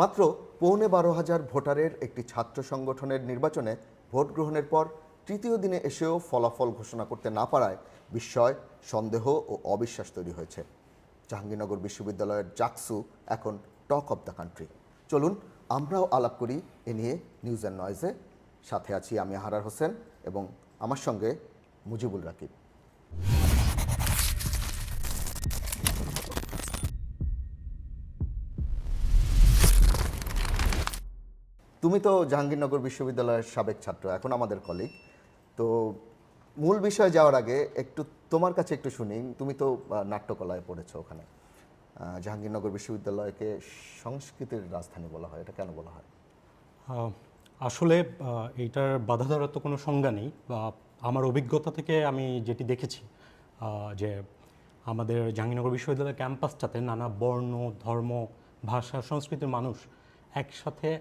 মাত্র পৌনে বারো হাজার ভোটারের একটি ছাত্র সংগঠনের নির্বাচনে ভোট গ্রহণের পর তৃতীয় দিনে এসেও ফলাফল ঘোষণা করতে না পারায় বিস্ময়, সন্দেহ ও অবিশ্বাস তৈরি হয়েছে। জাহাঙ্গীরনগর বিশ্ববিদ্যালয়ের জাকসু এখন টক অব দ্য কান্ট্রি। চলুন, আমরাও আলাপ করি এ নিয়ে নিউজ অ্যান্ড নয়েজে। সাথে আছি আমি হারার হোসেন এবং আমার সঙ্গে মুজিবুল রাকিব। তুমি তো জাহাঙ্গীরনগর বিশ্ববিদ্যালয়ের সাবেক ছাত্র, এখন আমাদের কলিগ তো মূল বিষয়ে যাওয়ার আগে একটু তোমার কাছে একটু শুনি। তুমি তো নাট্যকলায় পড়েছো ওখানে। জাহাঙ্গীরনগর বিশ্ববিদ্যালয়কে সংস্কৃতির রাজধানী বলা হয়। এটা কেন বলা হয়? আসলে এইটার বাধা ধরার তো কোনো সংজ্ঞা নেই। বা আমার অভিজ্ঞতা থেকে আমি যেটি দেখেছি যে আমাদের জাহাঙ্গীরনগর বিশ্ববিদ্যালয়ের ক্যাম্পাসটাতে নানা বর্ণ, ধর্ম, ভাষা, সংস্কৃতির মানুষ একসাথে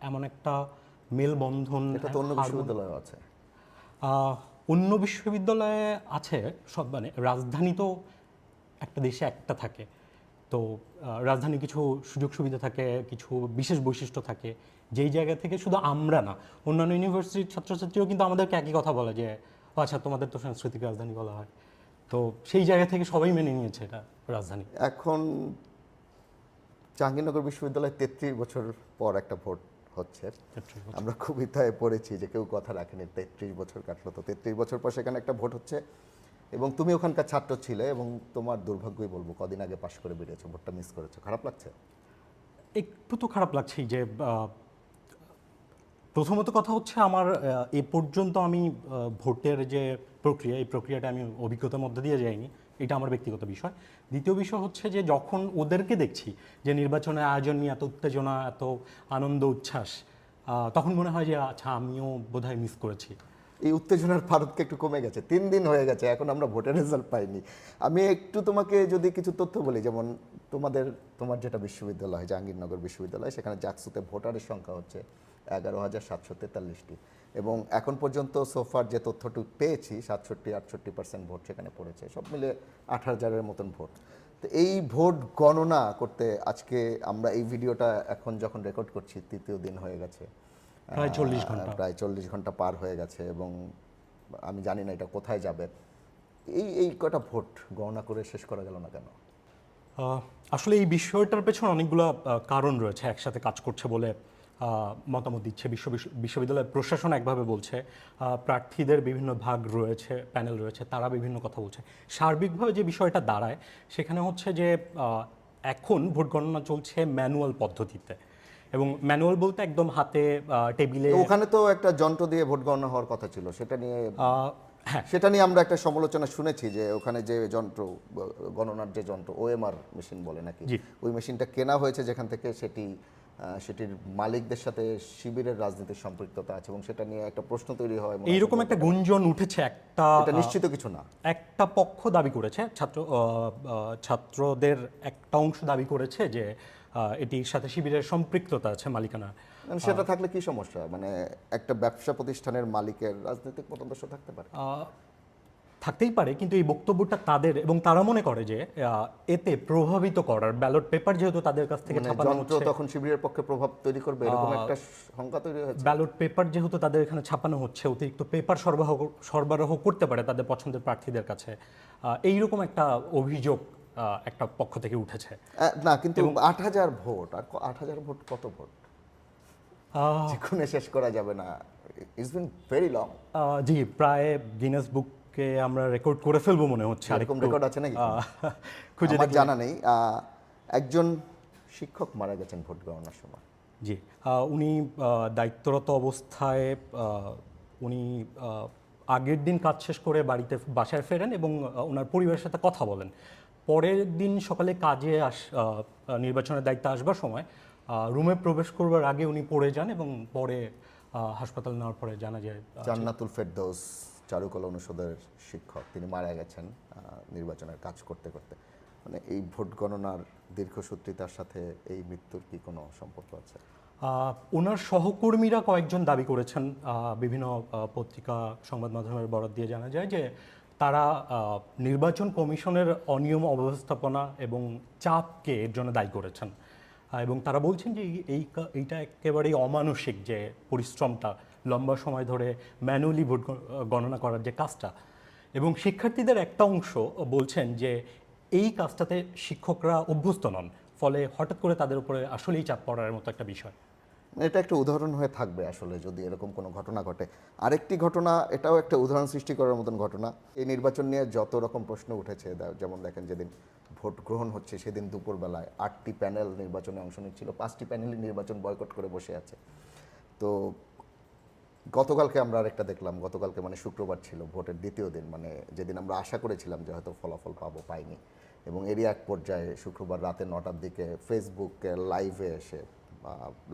এমন একটা মেলবন্ধন এটা তো অন্য হারমোনি- বিশ্ববিদ্যালয় আছে। অন্য বিশ্ববিদ্যালয়ে আছে সব মানে রাজধানী তো একটা দেশে একটা থাকে। তো রাজধানী কিছু সুযোগ সুবিধা থাকে কিছু বিশেষ বৈশিষ্ট্য থাকে। যেই জায়গা থেকে শুধু আমরা না অন্যান্য ইউনিভার্সিটির ছাত্রছাত্রীও কিন্তু আমাদেরকে একই কথা বলে যে "ও আচ্ছা তোমাদের তো সাংস্কৃতিক রাজধানী বলা হয়। তো সেই জায়গা থেকে সবাই মেনে নিয়েছে এটা রাজধানী। এখন জাহাঙ্গীরনগর বিশ্ববিদ্যালয়ে তেত্রিশ বছর পর একটা ভোট হচ্ছে। আমরা কবিতায় পড়েছি যে কেউ কথা রাখেনি তেত্রিশ বছর কাটলো তো। তেত্রিশ বছর পর সেখানে একটা ভোট হচ্ছে এবং তুমি ওখানকার ছাত্র ছিলে এবং তোমার দুর্ভাগ্যই বলব কদিন আগে পাশ করে বেরিয়েছো ভোটটা মিস করেছ। খারাপ লাগছে? একটু তো খারাপ লাগছেই যে প্রথমত কথা হচ্ছে আমার এ পর্যন্ত আমি ভোটের যে প্রক্রিয়া এই প্রক্রিয়াটা আমি অভিজ্ঞতার মধ্যে দিয়ে যাইনি। এটা আমার ব্যক্তিগত বিষয়। দ্বিতীয় বিষয় হচ্ছে যে যখন ওদেরকে দেখছি যে নির্বাচনের আয়োজন নিয়ে এত উত্তেজনা, এত আনন্দ, উচ্ছ্বাস তখন মনে হয় যে আচ্ছা আমিও বোধহয় মিস করেছি। এই উত্তেজনার ভারতকে একটু কমে গেছে। তিন দিন হয়ে গেছে, এখন আমরা ভোটের রেজাল্ট পাইনি। আমি একটু তোমাকে যদি কিছু তথ্য বলি, যেমন তোমাদের, তোমার যেটা বিশ্ববিদ্যালয়, জাহাঙ্গীরনগর বিশ্ববিদ্যালয়, সেখানে জাকসুতে ভোটারের সংখ্যা হচ্ছে এগারো হাজার সাতশো তেতাল্লিশটি। এবং এখন পর্যন্ত সোফার যে তথ্যটুকু পেয়েছি সাতষট্টি আটষট্টি পার্সেন্ট ভোট সেখানে পড়েছে। সব মিলে আট হাজারের মতন ভোট। তো এই ভোট গণনা করতে আজকে আমরা এই ভিডিওটা এখন যখন রেকর্ড করছি তৃতীয় দিন হয়ে গেছে। প্রায় চল্লিশ ঘণ্টা। প্রায় চল্লিশ ঘণ্টা পার হয়ে গেছে এবং আমি জানি না এটা কোথায় যাবে। এই এই কটা ভোট গণনা করে শেষ করা গেল না কেন? আসলে এই বিষয়টার পেছনে অনেকগুলো কারণ রয়েছে একসাথে কাজ করছে বলে মতামত দিচ্ছে। বিশ্ব বিশ্ব- বিশ্ববিদ্যালয় প্রশাসন একভাবে বলছে প্রার্থীদের বিভিন্ন ভাগ রয়েছে প্যানেল রয়েছে তারা বিভিন্ন কথা বলছে। সার্বিকভাবে যে বিষয়টা দাঁড়ায় সেখানে হচ্ছে যে এখন ভোট গণনা চলছে ম্যানুয়াল পদ্ধতিতে। এবং ম্যানুয়াল বলতে একদম হাতে টেবিলে ওখানে তো একটা যন্ত্র দিয়ে ভোট গণনা হওয়ার কথা ছিল সেটা নিয়ে হ্যাঁ। সেটা নিয়ে আমরা একটা সমালোচনা শুনেছি যে ওখানে যে যন্ত্র গণনার যে যন্ত্র ওএমআর মেশিন বলে নাকি। ওই মেশিনটা কেনা হয়েছে যেখান থেকে সেটি সেটির মালিকদের সাথে শিবিরের রাজনীতির সম্পৃক্ততা আছে এবং সেটা নিয়ে একটা প্রশ্ন তৈরি হয় এইরকম একটা গুঞ্জন উঠেছে একটা এটা নিশ্চিত কিছু না। একটা পক্ষ দাবি করেছে ছাত্র ছাত্রদের একটা অংশ দাবি করেছে যে এটির সাথে শিবিরের সম্পৃক্ততা আছে মালিকানা। সেটা থাকলে কি সমস্যা? মানে একটা ব্যবসা প্রতিষ্ঠানের মালিকের রাজনৈতিক মতাদর্শ থাকতে পারে। থাকতেই পারে কিন্তু এই বক্তব্যটা তাদের এবং তারা মনে করে যে এতে প্রভাবিত করার ব্যালট পেপার যেহেতু তাদের কাছ থেকে মানে ছাপানো হচ্ছে। তখন শিবিরের পক্ষে প্রভাব তৈরি করবে এরকম একটা শঙ্কা তৈরি হয়েছে। ব্যালট পেপার যেহেতু তাদের এখানে ছাপানো হচ্ছে অতিরিক্ত পেপার সরবরাহ সরবরাহ করতে পারে তাদের পছন্দের প্রার্থীদের কাছে। এইরকম একটা অভিযোগ একটা পক্ষ থেকে উঠেছে। না কিন্তু আট হাজার ভোট আর আট হাজার ভোট কত ভোট? যেখানে শেষ করা যাবে না। ইটস বিন ভেরি লং জি প্রায় গিনেস বুককে আমরা রেকর্ড করে ফেলব মনে হচ্ছে এরকম রেকর্ড আছে নাকি? খুঁজে আমার জানা নেই। একজন শিক্ষক মারা গেছেন ভোট গণনার সময়। জি। উনি দায়িত্বরত অবস্থায় উনি আগের দিন কাজ শেষ করে বাড়িতে বাসায় ফেরেন এবং ওনার পরিবারের সাথে কথা বলেন। পরের দিন সকালে কাজে আস নির্বাচনের দায়িত্বে আসবার সময় রুমে প্রবেশ করবার আগে উনি পড়ে যান এবং পরে হাসপাতাল নেওয়ার পরে জানা যায় জান্নাতুল ফেরদৌস। চারুকলা অনুষদের শিক্ষক। তিনি মারা গেছেন নির্বাচনের কাজ করতে করতে। মানে এই ভোট গণনার দীর্ঘসূত্রিতার সাথে এই মৃত্যুর কি কোনো সম্পর্ক আছে? ওনার সহকর্মীরা কয়েকজন দাবি করেছেন। বিভিন্ন পত্রিকা, সংবাদ মাধ্যমের বরাদ দিয়ে জানা যায় যে তারা নির্বাচন কমিশনের অনিয়ম অব্যবস্থাপনা এবং চাপকে এর জন্য দায়ী করেছেন। এবং তারা বলছেন যে এই- এই এইটা একেবারেই অমানসিক যে পরিশ্রমটা। লম্বা সময় ধরে ম্যানুয়ালি ভোট গণনা করার যে কাজটা। এবং শিক্ষার্থীদের একটা অংশ বলছেন যে এই কাজটাতে শিক্ষকরা অভ্যস্ত নন, ফলে হঠাৎ করে তাদের উপরে আসলেই চাপ পড়ার মতো একটা বিষয়। এটা একটা উদাহরণ হয়ে থাকবে আসলে যদি এরকম কোনো ঘটনা ঘটে। আরেকটি ঘটনা, এটাও একটা উদাহরণ সৃষ্টি করার মতন ঘটনা। এই নির্বাচন নিয়ে যত রকম প্রশ্ন উঠেছে যেমন দেখেন যেদিন ভোট গ্রহণ হচ্ছে, সেদিন দুপুরবেলায় আটটি প্যানেল নির্বাচনে অংশ নিচ্ছিল, পাঁচটি প্যানেলই নির্বাচন বয়কট করে বসে আছে। তো গতকালকে আমরা আরেকটা দেখলাম, গতকালকে মানে শুক্রবার ছিল, ভোটের দ্বিতীয় দিন মানে যেদিন আমরা আশা করেছিলাম যে হয়তো ফলাফল পাবো, পাইনি। এবং এরই এক পর্যায়ে শুক্রবার রাতে নটার দিকে ফেসবুকে লাইভে এসে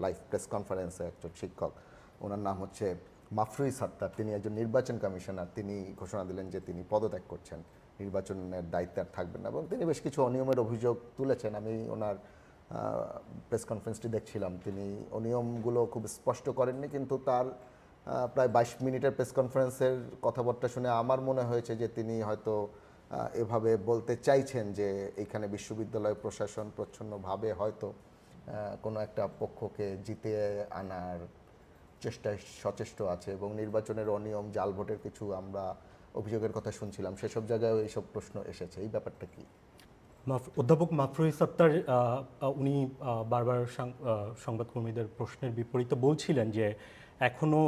লাইভ প্রেস কনফারেন্সে একজন শিক্ষক, ওনার নাম হচ্ছে মাফরুই সাত্তার, তিনি একজন নির্বাচন কমিশনার, তিনি ঘোষণা দিলেন যে তিনি পদত্যাগ করছেন, নির্বাচনের দায়িত্বে আর থাকবেন না। এবং তিনি বেশ কিছু অনিয়মের অভিযোগ তুলেছেন, আমি ওনার প্রেস কনফারেন্সটি দেখছিলাম, তিনি অনিয়মগুলো খুব স্পষ্ট করেননি, কিন্তু তার প্রায় বাইশ মিনিটের প্রেস কনফারেন্সের কথাবার্তা শুনে আমার মনে হয়েছে যে তিনি হয়তো এভাবে বলতে চাইছেন যে এখানে বিশ্ববিদ্যালয় প্রশাসন প্রচ্ছন্নভাবে হয়তো কোনো একটা পক্ষকে জিতে আনার চেষ্টায় সচেষ্ট আছে এবং নির্বাচনের অনিয়ম, জাল ভোটের কিছু আমরা অভিযোগের কথা শুনছিলাম। সেসব জায়গায় এইসব প্রশ্ন এসেছে। এই ব্যাপারটা কি? অধ্যাপক মাফরুই সত্তার উনি বারবার সংবাদকর্মীদের প্রশ্নের বিপরীতে বলছিলেন যে এখনও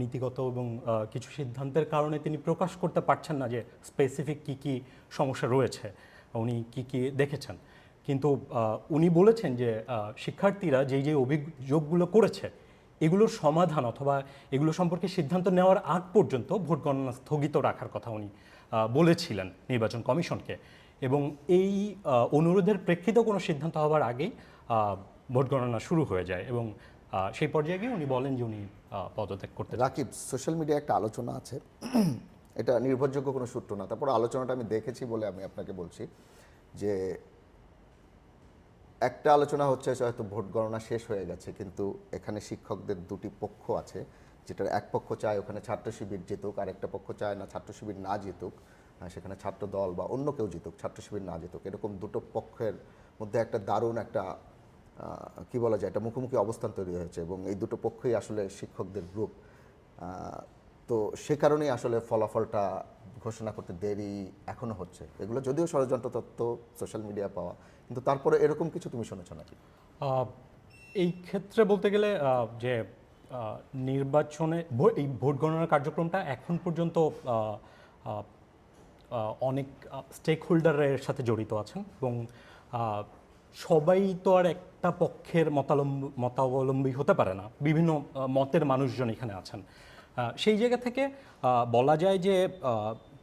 নীতিগত এবং কিছু সিদ্ধান্তের কারণে তিনি প্রকাশ করতে পারছেন না যে স্পেসিফিক কি কি সমস্যা রয়েছে, উনি কি কি দেখেছেন। কিন্তু উনি বলেছেন যে শিক্ষার্থীরা যেই যে অভিযোগগুলো করেছে, এগুলোর সমাধান অথবা এগুলো সম্পর্কে সিদ্ধান্ত নেওয়ার আগ পর্যন্ত ভোট গণনা স্থগিত রাখার কথা উনি বলেছিলেন নির্বাচন কমিশনকে। এবং এই অনুরোধের প্রেক্ষিতে কোনো সিদ্ধান্ত হওয়ার আগেই ভোট গণনা শুরু হয়ে যায় এবং সেই পর্যায়ে গিয়ে উনি বলেন যে উনি পদত্যাগ করতে রাকিব সোশ্যাল মিডিয়ায় একটা আলোচনা আছে। এটা নির্ভরযোগ্য কোনো সূত্র না। তারপর আলোচনাটা আমি দেখেছি বলে আমি আপনাকে বলছি যে একটা আলোচনা হচ্ছে হয়তো ভোট গণনা শেষ হয়ে গেছে, কিন্তু এখানে শিক্ষকদের দুটি পক্ষ আছে, যেটার এক পক্ষ চায় ওখানে ছাত্র শিবির জিতুক, আর একটা পক্ষ চায় না ছাত্র শিবির না জিতুক সেখানে ছাত্র দল বা অন্য কেউ জিতুক, ছাত্র শিবির না জিতুক। এরকম দুটো পক্ষের মধ্যে একটা দারুণ একটা কি বলা যায় একটা মুখোমুখি অবস্থান তৈরি হয়েছে এবং এই দুটো পক্ষই আসলে শিক্ষকদের গ্রুপ তো সে কারণেই আসলে ফলাফলটা ঘোষণা করতে দেরি এখনও হচ্ছে। এগুলো যদিও ষড়যন্ত্র তত্ত্ব সোশ্যাল মিডিয়া পাওয়া, কিন্তু তারপরে এরকম কিছু তুমি শুনেছো নাকি? এই ক্ষেত্রে বলতে গেলে যে নির্বাচনে এই ভোট গণনার কার্যক্রমটা এখন পর্যন্ত অনেক স্টেক হোল্ডারের সাথে জড়িত আছেন এবং সবাই তো আর একটা পক্ষের মতালম্ব মতাবলম্বী হতে পারে না। বিভিন্ন মতের মানুষজন এখানে আছেন। সেই জায়গা থেকে বলা যায় যে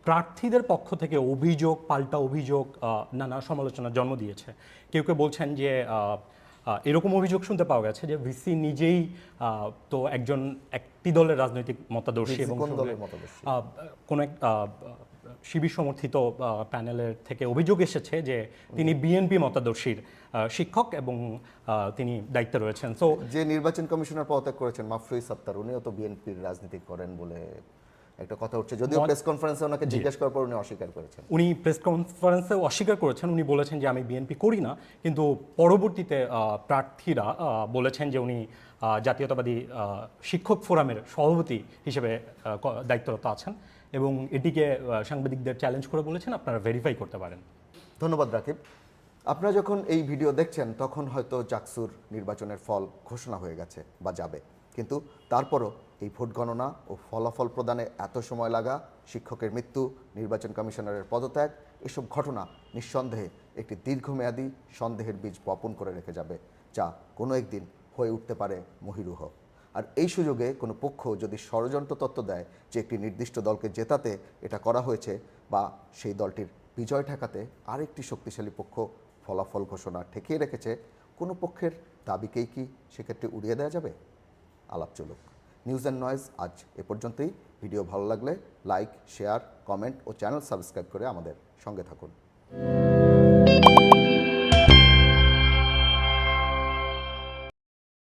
প্রার্থীদের পক্ষ থেকে অভিযোগ পাল্টা অভিযোগ নানা সমালোচনার জন্ম দিয়েছে। কেউ কেউ বলছেন যে এরকম অভিযোগ শুনতে পাওয়া গেছে যে ভিসি নিজেই তো একজন একটি দলের রাজনৈতিক মতাদর্শী এবং কোন এক শিবির সমর্থিত প্যানেলের থেকে অভিযোগ এসেছে যে তিনি বিএনপি মতাদর্শীর শিক্ষক এবং তিনি দায়িত্বে রয়েছেন। সো যে নির্বাচন কমিশনার পদত্যাগ করেছেন মাফরুই সাত্তার উনিও তো বিএনপির রাজনীতি করেন বলে একটা কথা উঠছে। যদিও প্রেস কনফারেন্সে ওনাকে জিজ্ঞেস করার পর উনি অস্বীকার করেছেন। উনি প্রেস কনফারেন্সে অস্বীকার করেছেন উনি বলেছেন যে আমি বিএনপি করি না কিন্তু পরবর্তীতে প্রার্থীরা বলেছেন যে উনি জাতীয়তাবাদী শিক্ষক ফোরামের সভাপতি হিসেবে দায়িত্বরত আছেন এবং এটিকে সাংবাদিকদের চ্যালেঞ্জ করে বলেছেন, আপনারা ভেরিফাই করতে পারেন। ধন্যবাদ রাকিব। আপনারা যখন এই ভিডিও দেখছেন, তখন হয়তো জাকসুর নির্বাচনের ফল ঘোষণা হয়ে গেছে বা যাবে। কিন্তু তারপরও এই ভোট গণনা ও ফলাফল প্রদানে এত সময় লাগা, শিক্ষকের মৃত্যু, নির্বাচন কমিশনারের পদত্যাগ, এসব ঘটনা নিঃসন্দেহে একটি দীর্ঘমেয়াদী সন্দেহের বীজ বপন করে রেখে যাবে, যা কোনো একদিন হয়ে উঠতে পারে মহিরুহ। আর এই সুযোগে কোনো পক্ষ যদি ষড়যন্ত্র তত্ত্ব দেয় যে একটি নির্দিষ্ট দলকে জেতাতে এটা করা হয়েছে বা সেই দলটির বিজয় ঠেকাতে আরেকটি শক্তিশালী পক্ষ ফলাফল ঘোষণা ঠেকিয়ে রেখেছে, কোনো পক্ষের দাবিকেই কি সেক্ষেত্রে উড়িয়ে দেওয়া যাবে? আলাপ চলুক। নিউজ অ্যান্ড নয়েজ আজ এ পর্যন্তই। ভিডিও ভালো লাগলে লাইক, শেয়ার, কমেন্ট ও চ্যানেল সাবস্ক্রাইব করে আমাদের সঙ্গে থাকুন।